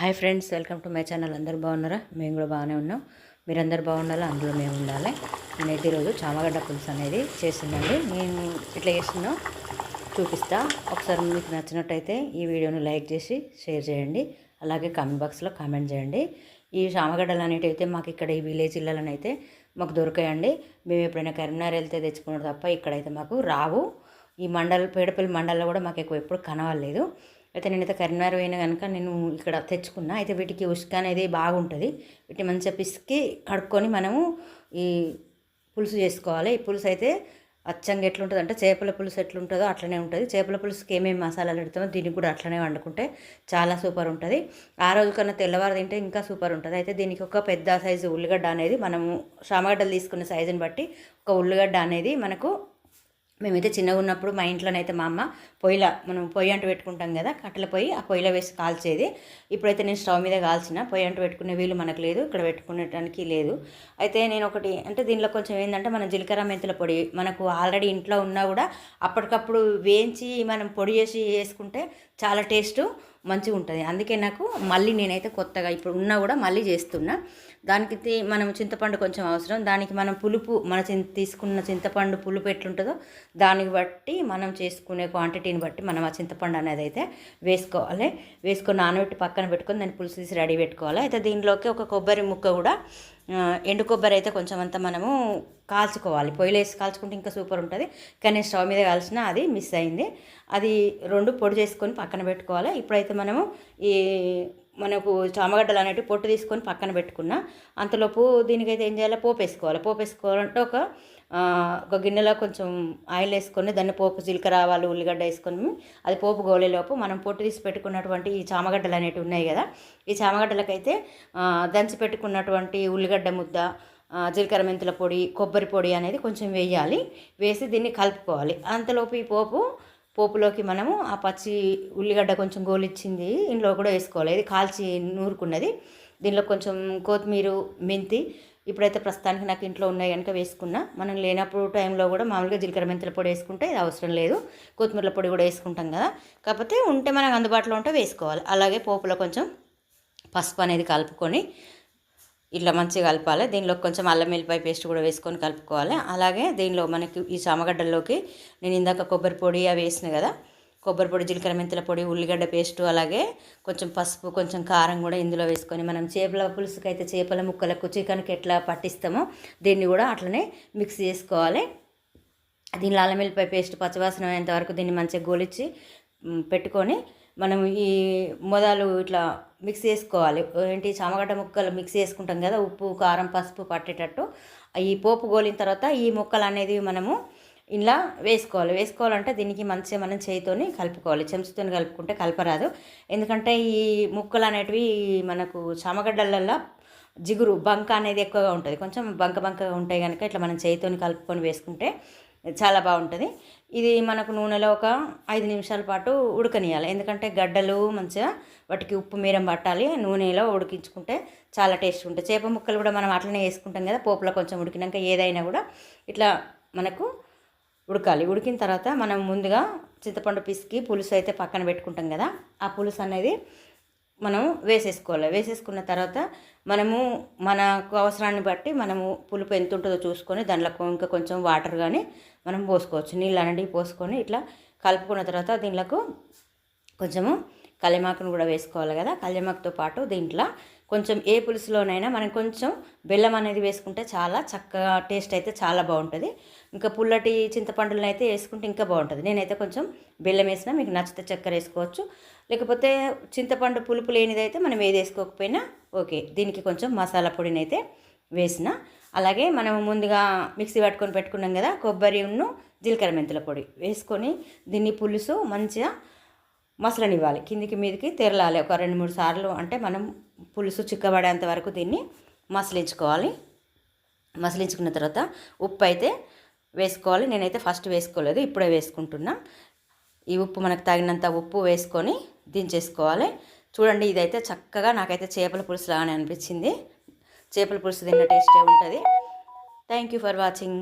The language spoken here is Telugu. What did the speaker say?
Hi friends welcome to my channel. అందరు బాగున్నారా? మేము కూడా బాగానే ఉన్నాం. మీరందరు బాగుండాలా అందులో మేము ఉండాలి. నేనైతే ఈరోజు చామగడ్డ పులుసు అనేది చేసిందండి నేను ఇట్లా చేస్తున్నా చూపిస్తా. ఒకసారి మీకు నచ్చినట్టయితే ఈ వీడియోని లైక్ చేసి షేర్ చేయండి. అలాగే కామెంట్ బాక్స్లో కామెంట్ చేయండి. ఈ చామగడ్డలు అనేటివి అయితే మాకు ఇక్కడ ఈ విలేజ్ ఇళ్ళలోనైతే మాకు దొరికాయండి. మేము ఎప్పుడైనా కరీంనగర్ వెళ్తే తెచ్చుకున్నాడు తప్ప ఇక్కడైతే మాకు రావు. ఈ మండల పేడపల్లి మండల్లో కూడా మాకు ఎక్కువ ఎప్పుడు కనవలేదు అయితే నేనైతే కరీంనగర్ పోయినా కనుక నేను ఇక్కడ తెచ్చుకున్నా. అయితే వీటికి ఉసుక అనేది బాగుంటుంది. వీటిని మంచిగా పిసికి కడుక్కొని మనము ఈ పులుసు చేసుకోవాలి. ఈ పులుసు అయితే అచ్చంగా ఎట్లుంటుంది అంటే చేపల పులుసు ఎట్లుంటుందో అట్లనే ఉంటుంది. చేపల పులుసుకి ఏమేమి మసాలాలు పెడతామో దీనికి కూడా అట్లనే వండుకుంటే చాలా సూపర్ ఉంటుంది. ఆ రోజు కన్నా తెల్లవారు తింటే ఇంకా సూపర్ ఉంటుంది. అయితే దీనికి ఒక పెద్ద సైజు ఉల్లిగడ్డ అనేది మనము శామగడ్డలు తీసుకున్న సైజుని బట్టి ఒక ఉల్లిగడ్డ అనేది మనకు మేమైతే చిన్నగా ఉన్నప్పుడు మా ఇంట్లోనైతే మా అమ్మ పొయ్యిల మనం పొయ్యి అంటూ పెట్టుకుంటాం కదా కట్టెల పొయ్యి ఆ పొయ్యిలో వేసి కాల్చేది. ఇప్పుడైతే నేను స్టవ్ మీద కాల్చిన పొయ్యి అంటూ పెట్టుకునే వీలు మనకు లేదు ఇక్కడ పెట్టుకునేటానికి లేదు. అయితే నేను ఒకటి అంటే దీనిలో కొంచెం ఏంటంటే మన జీలకర్ర మెంతుల పొడి మనకు ఆల్రెడీ ఇంట్లో ఉన్నా కూడా అప్పటికప్పుడు వేయించి మనం పొడి చేసి వేసుకుంటే చాలా టేస్ట్. మంచిగా ఉంటుంది. అందుకే నాకు మళ్ళీ నేనైతే కొత్తగా ఇప్పుడు ఉన్నా కూడా మళ్ళీ చేస్తున్నా. దానికి మనం చింతపండు కొంచెం అవసరం. దానికి మనం పులుపు మన చింత తీసుకున్న చింతపండు పులుపు ఎట్లుంటుందో దాన్ని బట్టి మనం చేసుకునే క్వాంటిటీని బట్టి మనం ఆ చింతపండు అనేది అయితే వేసుకోవాలి. వేసుకొని నానబెట్టి పక్కన పెట్టుకొని దాన్ని పులుసు తీసి రెడీ పెట్టుకోవాలి. అయితే దీనిలోకి ఒక కొబ్బరి ముక్క కూడా ఎండు కొబ్బరి అయితే కొంచెం అంతా మనము కాల్చుకోవాలి. పొయ్యిలో వేసి కాల్చుకుంటే ఇంకా సూపర్ ఉంటుంది. కానీ స్టవ్ మీద కాల్చిన అది మిస్ అయింది. అది రెండు పొడి చేసుకొని పక్కన పెట్టుకోవాలి. ఇప్పుడైతే మనము ఈ మనకు చామగడ్డలు అనేటివి పొట్టు తీసుకొని పక్కన పెట్టుకున్నా అంతలోపు దీనికైతే ఏం చేయాలి? పోపు వేసుకోవాలి పోపు వేసుకోవాలంటే ఒక ఒక గిన్నెలో కొంచెం ఆయిల్ వేసుకొని దాన్ని పోపు జీలకర్ర ఆవాలు ఉల్లిగడ్డ వేసుకొని అది పోపు గోలేలోపు మనం పొట్టు తీసి పెట్టుకున్నటువంటి ఈ చామగడ్డలు అనేటివి ఉన్నాయి కదా. ఈ చామగడ్డలకైతే దంచి పెట్టుకున్నటువంటి ఉల్లిగడ్డ ముద్ద జీలకర్ర మెంతుల పొడి కొబ్బరి పొడి అనేది కొంచెం వేయాలి. వేసి దీన్ని కలుపుకోవాలి. అంతలోపు ఈ పోపు పోపులోకి మనము ఆ పచ్చి ఉల్లిగడ్డ కొంచెం గోలిచ్చింది ఇందులో కూడా వేసుకోవాలి. ఇది కాల్చి నూరుకున్నది. దీనిలో కొంచెం కొత్తిమీర మెంతి ఇప్పుడైతే ప్రస్తుతానికి నాకు ఇంట్లో ఉన్నాయి కనుక వేసుకున్నా. మనం లేనప్పుడు టైంలో కూడా మామూలుగా జీలకర్ర మెంతుల పొడి వేసుకుంటే ఇది అవసరం లేదు. కొత్తిమీర పొడి కూడా వేసుకుంటాం కదా. కాకపోతే ఉంటే మనకు అందుబాటులో ఉంటే వేసుకోవాలి. అలాగే పోపులో కొంచెం పసుపు అనేది కలుపుకొని ఇట్లా మంచిగా కలపాలి. దీనిలో కొంచెం అల్లం వెల్లిపాయ పేస్ట్ కూడా వేసుకొని కలుపుకోవాలి. అలాగే దీనిలో మనకి ఈ చామగడ్డల్లోకి నేను ఇందాక కొబ్బరి పొడి అవి వేసిన కదా కొబ్బరి పొడి జీలకర్ర మెంతుల పొడి ఉల్లిగడ్డ పేస్ట్ అలాగే కొంచెం పసుపు కొంచెం కారం కూడా ఇందులో వేసుకొని మనం చేపల పులుసుకి అయితే చేపల ముక్కలకు చికెన్కి ఎట్లా పట్టిస్తామో దీన్ని కూడా అట్లనే మిక్స్ చేసుకోవాలి. దీనిలో అల్లం వెల్లిపాయ పేస్ట్ పచ్చవాసన అయ్యేంత వరకు దీన్ని మంచిగా గోలిచ్చి పెట్టుకొని మనం ఈ మొదలు ఇట్లా మిక్స్ చేసుకోవాలి. ఏంటి? చామగడ్డ ముక్కలు మిక్స్ చేసుకుంటాం కదా ఉప్పు కారం పసుపు పట్టేటట్టు. ఈ పోపు గోలిన తర్వాత ఈ ముక్కలు అనేది మనము ఇలా వేసుకోవాలి. వేసుకోవాలంటే దీనికి మంచిగా మనం చేయితోని కలుపుకోవాలి. చెంచుతో కలుపుకుంటే కలపరాదు. ఎందుకంటే ఈ ముక్కలు అనేటివి మనకు చామగడ్డలల్లో జిగురు బంక అనేది ఎక్కువగా ఉంటుంది. కొంచెం బంక బంకగా ఉంటాయి కనుక ఇట్లా మనం చేయితోని కలుపుకొని వేసుకుంటే చాలా బాగుంటుంది. ఇది మనకు నూనెలో ఒక ఐదు నిమిషాల పాటు ఉడకనియాలి. ఎందుకంటే గడ్డలు మంచిగా వాటికి ఉప్పు మీరం పట్టాలి. నూనెలో ఉడికించుకుంటే చాలా టేస్ట్ ఉంటుంది. చేప ముక్కలు కూడా మనం అట్లనే వేసుకుంటాం కదా పోపులో కొంచెం ఉడికినాక ఏదైనా కూడా ఇట్లా మనకు ఉడకాలి. ఉడికిన తర్వాత మనం ముందుగా చింతపండు పిసికి పులుసు అయితే పక్కన పెట్టుకుంటాం కదా ఆ పులుసు అనేది మనం వేసేసుకోవాలి. వేసేసుకున్న తర్వాత మనము మనకు అవసరాన్ని బట్టి మనము పులుపు ఎంత ఉంటుందో చూసుకొని దాంట్లో ఇంకా కొంచెం వాటర్ కానీ మనం పోసుకోవచ్చు. నీళ్ళు అనేవి పోసుకొని ఇట్లా కలుపుకున్న తర్వాత దీంట్లో కొంచెము కళ్యమాకును కూడా వేసుకోవాలి కదా. కళ్యమాకుతో పాటు దీంట్లో కొంచెం ఏ పులుసులోనైనా మనం కొంచెం బెల్లం అనేది వేసుకుంటే చాలా చక్కగా టేస్ట్ అయితే చాలా బాగుంటుంది. ఇంకా పుల్లటి చింతపండులను అయితే వేసుకుంటే ఇంకా బాగుంటుంది. నేనైతే కొంచెం బెల్లం వేసినా మీకు నచ్చితే చక్కెర వేసుకోవచ్చు. లేకపోతే చింతపండు పులుపు లేనిదైతే మనం ఏది వేసుకోకపోయినా ఓకే. దీనికి కొంచెం మసాలా పొడిని అయితే వేసిన. అలాగే మనం ముందుగా మిక్సీ పట్టుకొని పెట్టుకున్నాం కదా కొబ్బరి ఉన్ను జీలకర్ర మెంతుల పొడి వేసుకొని దీన్ని పులుసు మంచిగా మసలనివ్వాలి. కిందికి మీదకి తెరలాలి. ఒక రెండు మూడు సార్లు అంటే మనం పులుసు చిక్కబడేంత వరకు దీన్ని మసలించుకోవాలి. మసలించుకున్న తర్వాత ఉప్పు అయితే వేసుకోవాలి. నేనైతే ఫస్ట్ వేసుకోలేదు. ఇప్పుడే వేసుకుంటున్నా. ఈ ఉప్పు మనకు తగినంత ఉప్పు వేసుకొని దించేసుకోవాలి. చూడండి ఇదైతే చక్కగా నాకైతే చేపల పులుసు లాగానే అనిపించింది. చేపల పులుసు తిన్న టేస్టే ఉంటుంది. Thank you for watching